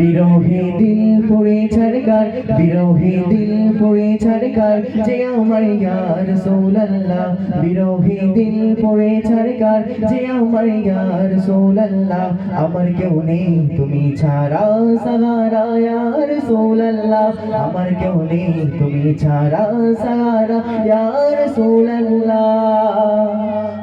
বিরহে দিল পড়ে ছাড়কার বিরহে দিল পড়ে ছাড়কার যে আমার ইয়ার সোলাল্লাহ। বিরহে দিল পড়ে ছাড়কার যে আমার ইয়ার সোলাল্লাহ। আমার কেউ নেই, তুমি ছাড়া সাহারা ইয়ার সোলাল্লাহ। আমার কেউ নেই, তুমি ছাড়া সাহারা ইয়ার সোলাল্লাহ।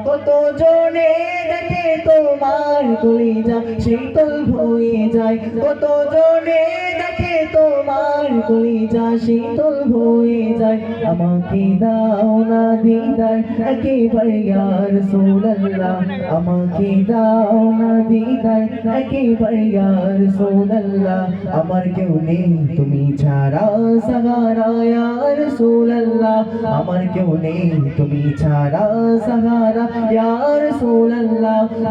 কত জনে দেখে তোমার কলিজা শীতল হয়ে যায়। কত জনে দেখে তোমার কলিজা শীতল হয়ে যায়। আমাকে দাও না দিদার, একেবারে ইয়ার সোলাল্লাহ আমাকে দাও না দিদার, একেবারে ইয়ার সোলাল্লাহ আমার কেউ নেই, তুমি ছাড়া সাহারা ইয়ার সোলাল্লাহ আমার কেউ নেই, তুমি ছাড়া সাহারা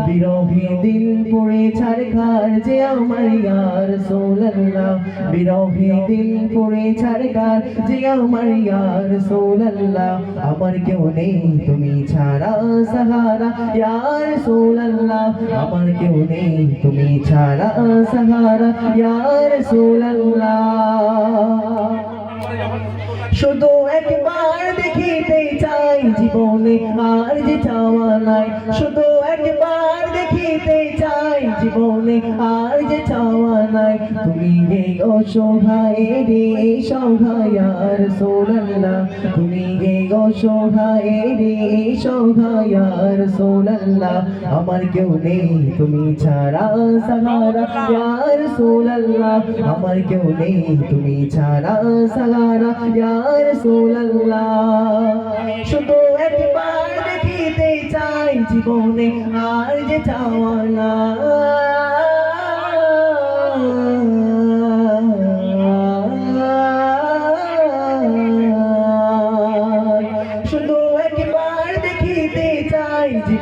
বিরহে দিল পড়ে ছাড়খার যে আমার ইয়ার সোলাল্লাহ বিরহে দিল পড়ে ছাড়খার যে আমার ইয়ার সোলাল্লাহ আমার কেউ নেই তুমি ছাড়া সাহারা ইয়ার সোলাল্লাহ আমার কেউ নেই তুমি ছাড়া সাহারা ইয়ার সোলাল্লাহ শুধু একবার দেখিতে নাই। শুধু একবার দেখিতে চাই জীবনে আর যে চাওয়া নাই। তুমি হে অসহায় রে সহায়ার সোনাল্লাহ তুমি হে অসহায় রে আমার কেউ নেই, তুমি ছাড়া সাহারা ইয়ার আমার কেউ নেই, তুমি ছাড়া সাহারা ইয়ার শুধু জীবনে আর যে না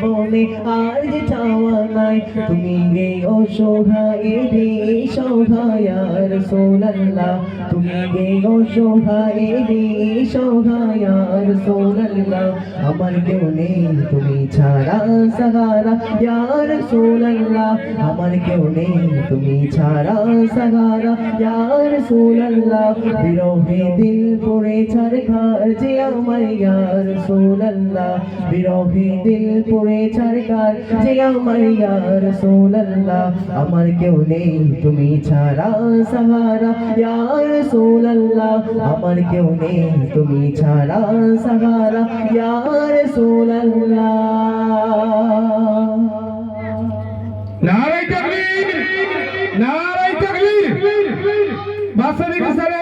জীবনে আর যে চাওয়া নাই। তুমি গে অসহায় রে সহায়ার সোনাল্লাহ তুমি গে অসহায় রে সহায়ার সোনাল্লাহ আমার কেউ নেই, তুমি ছাড়া সাহারা ইয়ার সোনাল্লাহ আমার কেউ নেই, তুমি ছাড়া সাহারা ইয়ার সোনাল্লাহ বিরহে দিল পড়ে ছাড় খার যে আমার ইয়ার সোনাল্লাহ বিরহে দিল পড়ে ছাড় খার যে আমার ইয়ার সোনাল্লাহ আমার কেউ নেই, তুমি ছাড়া সাহারা। ইয়ার সোনাল্লাহ আমার কেউ নেই, তুমি ছাড়া সাহারা। ইয়ার সোনাল্লাহ নারাই তাকবীর নারাই তাকবীর। বাসরি বিসারে